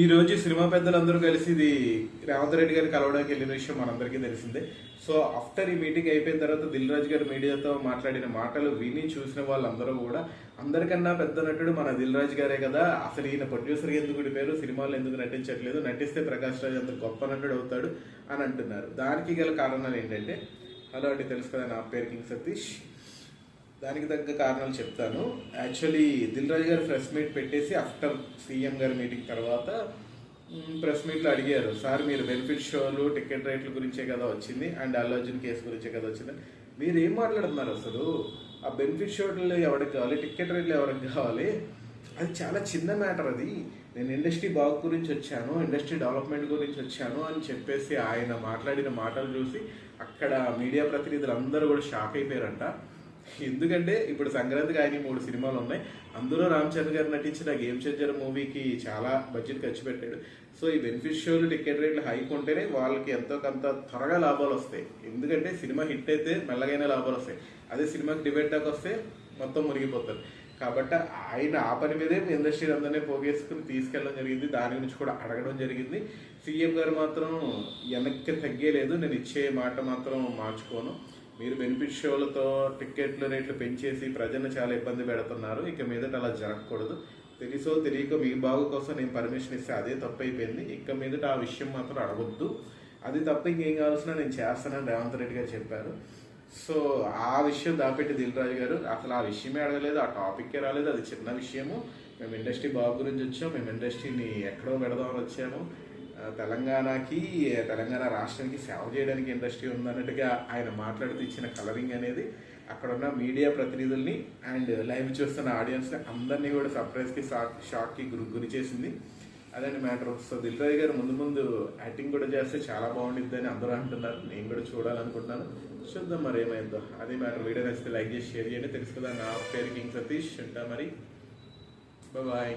ఈ రోజు సినిమా పెద్దలందరూ కలిసి ఇది రేవంత్ రెడ్డి గారు కలవడానికి వెళ్ళిన విషయం మనందరికీ తెలిసిందే. సో ఆఫ్టర్ ఈ మీటింగ్ అయిపోయిన తర్వాత దిల్ రాజు గారు మీడియాతో మాట్లాడిన మాటలు విని చూసిన వాళ్ళందరూ కూడా అందరికన్నా పెద్ద నటుడు మన దిల్ రాజు గారే కదా. అసలు ఈయన ప్రొడ్యూసర్ ఎందుకు పేరు సినిమాలు ఎందుకు నటించట్లేదు? నటిస్తే ప్రకాష్ రాజ్ అంత గొప్ప నటుడు అవుతాడు అని అంటున్నారు. దానికి గల కారణాలు ఏంటంటే హలో అండి తెలుసు కదా నా పేరు కింగ్ సతీష్. దానికి తగ్గ కారణాలు చెప్తాను. Actually Dil Raju garu press meet పెట్టేసి ఆఫ్టర్ సీఎం గారి మీటింగ్ తర్వాత ప్రెస్ మీట్లో అడిగారు సార్ మీరు బెనిఫిట్ షోలు టికెట్ రేట్ల గురించే కదా వచ్చింది అండ్ అల్లు కేసు గురించే కదా వచ్చింది. మీరు ఏం మాట్లాడుతున్నారు అసలు? ఆ బెనిఫిట్ షోలు ఎవరికి కావాలి టికెట్ రేట్లు ఎవరికి కావాలి? అది చాలా చిన్న మ్యాటర్ అది. నేను ఇండస్ట్రీ బాగు గురించి వచ్చాను ఇండస్ట్రీ డెవలప్మెంట్ గురించి వచ్చాను అని చెప్పేసి ఆయన మాట్లాడిన మాటలు చూసి అక్కడ మీడియా ప్రతినిధులు అందరూ కూడా షాక్ అయిపోయారంట. ఎందుకంటే ఇప్పుడు సంక్రాంతికి ఆయన మూడు సినిమాలు ఉన్నాయి. అందులో రామ్ చరణ్ గారు నటించిన గేమ్ చేంజర్ మూవీకి చాలా బడ్జెట్ ఖర్చు పెట్టాడు. సో ఈ బెనిఫిట్ షోలు టికెట్ రేట్లు హైక్ ఉంటేనే వాళ్ళకి ఎంతో కొంత త్వరగా లాభాలు వస్తాయి. ఎందుకంటే సినిమా హిట్ అయితే మెల్లగైన లాభాలు వస్తాయి. అదే సినిమాకి డిబేట్ దాకా వస్తే మొత్తం మునిగిపోతారు. కాబట్టి ఆయన ఆ పని మీదే ఇండస్ట్రీ అందరినీ పోగేసుకుని తీసుకెళ్ళడం జరిగింది. దాని గురించి కూడా అడగడం జరిగింది. సీఎం గారు మాత్రం వెనక్కి తగ్గేలేదు. నేను ఇచ్చే మాట మాత్రం మార్చుకోను. మీరు బెనిఫిట్ షోలతో టికెట్ల రేట్లు పెంచేసి ప్రజలను చాలా ఇబ్బంది పెడుతున్నారు. ఇక మీదట అలా జరగకూడదు. తెలుసో తెలియక మీ బాగు కోసం నేను పర్మిషన్ ఇస్తే అదే తప్పు అయిపోయింది ఇక మీదట ఆ విషయం మాత్రం అడగొద్దు. అది తప్ప ఇంకేం కావాల్సిన నేను చేస్తానని రేవంత్ రెడ్డి గారు చెప్పారు. సో ఆ విషయం దాపెట్టి దిల్ రాజు గారు అసలు ఆ విషయమే అడగలేదు. ఆ టాపిక్కే రాలేదు. అది చిన్న విషయము. మేము ఇండస్ట్రీ బాగు గురించి వచ్చాము మేము ఇండస్ట్రీని ఎక్కడో పెడదామని వచ్చాము. తెలంగాణకి తెలంగాణ రాష్ట్రానికి సేవ చేయడానికి ఇండస్ట్రీ ఉందన్నట్టుగా ఆయన మాట్లాడుతూ ఇచ్చిన కలరింగ్ అనేది అక్కడ ఉన్న మీడియా ప్రతినిధుల్ని అండ్ లైవ్ చూస్తున్న ఆడియన్స్ని అందరినీ కూడా సర్ప్రైజ్కి షాక్ షాక్కి గురి గురి చేసింది. అదండి మ్యాటర్ సో దిల్ గారు ముందు ముందు యాక్టింగ్ కూడా చేస్తే చాలా బాగుండిద్ది అని అందరూ అంటున్నారు. నేను కూడా చూడాలనుకుంటున్నాను. చూద్దాం మరి ఏమైందో. అదే మ్యాటర్ వీడియో నచ్చితే లైక్ చేసి షేర్ చేయండి. తెలుసు కదా నా పేరు కింగ్ సతీష్. ఉంటా మరి. బాయ్